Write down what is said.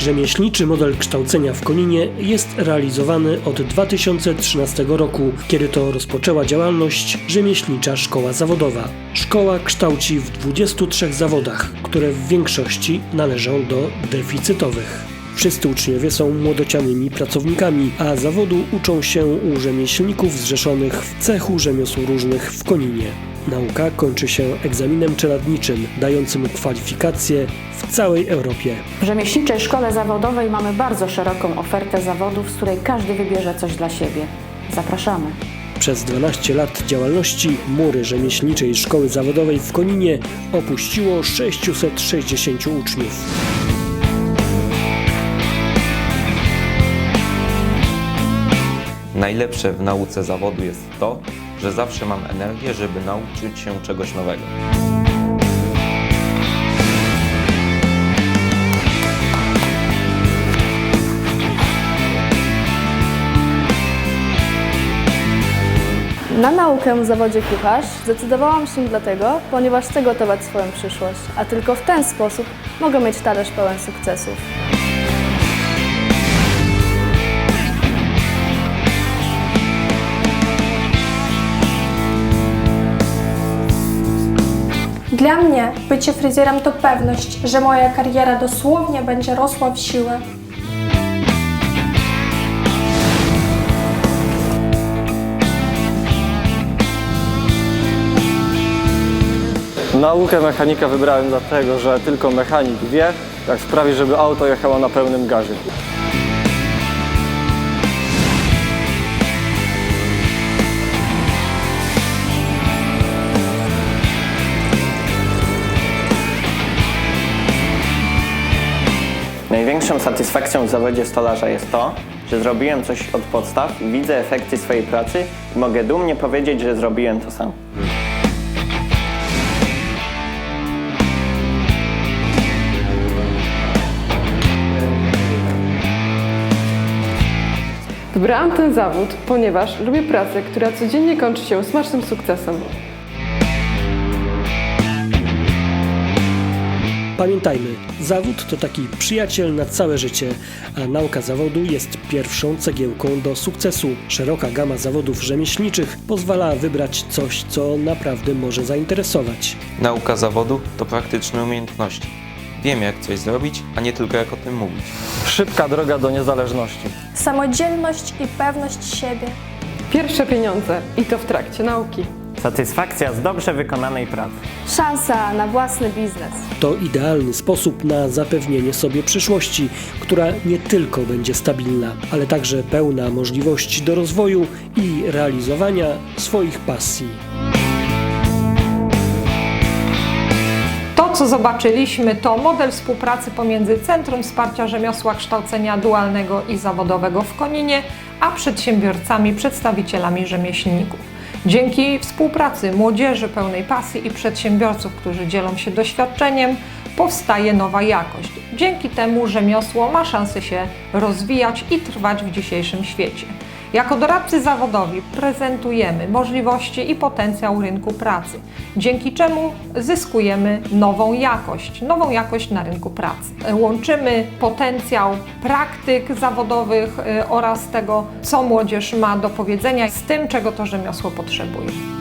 Rzemieślniczy model kształcenia w Koninie jest realizowany od 2013 roku, kiedy to rozpoczęła działalność Rzemieślnicza Szkoła Zawodowa. Szkoła kształci w 23 zawodach, które w większości należą do deficytowych. Wszyscy uczniowie są młodocianymi pracownikami, a zawodu uczą się u rzemieślników zrzeszonych w cechu rzemiosł różnych w Koninie. Nauka kończy się egzaminem czeladniczym, dającym kwalifikacje w całej Europie. W Rzemieślniczej Szkole Zawodowej mamy bardzo szeroką ofertę zawodów, z której każdy wybierze coś dla siebie. Zapraszamy. Przez 12 lat działalności mury rzemieślniczej szkoły zawodowej w Koninie opuściło 660 uczniów. Najlepsze w nauce zawodu jest to, że zawsze mam energię, żeby nauczyć się czegoś nowego. Na naukę w zawodzie kucharz zdecydowałam się dlatego, ponieważ chcę gotować swoją przyszłość, a tylko w ten sposób mogę mieć talerz pełen sukcesów. Dla mnie bycie fryzjerem to pewność, że moja kariera dosłownie będzie rosła w siłę. Naukę mechanika wybrałem dlatego, że tylko mechanik wie, jak sprawić, żeby auto jechało na pełnym gazie. Największą satysfakcją w zawodzie stolarza jest to, że zrobiłem coś od podstaw, widzę efekty swojej pracy i mogę dumnie powiedzieć, że zrobiłem to sam. Wybrałam ten zawód, ponieważ lubię pracę, która codziennie kończy się smacznym sukcesem. Pamiętajmy, zawód to taki przyjaciel na całe życie, a nauka zawodu jest pierwszą cegiełką do sukcesu. Szeroka gama zawodów rzemieślniczych pozwala wybrać coś, co naprawdę może zainteresować. Nauka zawodu to praktyczne umiejętności. Wiem jak coś zrobić, a nie tylko jak o tym mówić. Szybka droga do niezależności. Samodzielność i pewność siebie. Pierwsze pieniądze i to w trakcie nauki. Satysfakcja z dobrze wykonanej pracy. Szansa na własny biznes. To idealny sposób na zapewnienie sobie przyszłości, która nie tylko będzie stabilna, ale także pełna możliwości do rozwoju i realizowania swoich pasji. To, co zobaczyliśmy, to model współpracy pomiędzy Centrum Wsparcia Rzemiosła Kształcenia Dualnego i Zawodowego w Koninie, a przedsiębiorcami, przedstawicielami rzemieślników. Dzięki współpracy młodzieży pełnej pasji i przedsiębiorców, którzy dzielą się doświadczeniem, powstaje nowa jakość. Dzięki temu rzemiosło ma szansę się rozwijać i trwać w dzisiejszym świecie. Jako doradcy zawodowi prezentujemy możliwości i potencjał rynku pracy, dzięki czemu zyskujemy nową jakość, nową jakość na rynku pracy. Łączymy potencjał praktyk zawodowych y, oraz tego, co młodzież ma do powiedzenia z tym, czego to rzemiosło potrzebuje.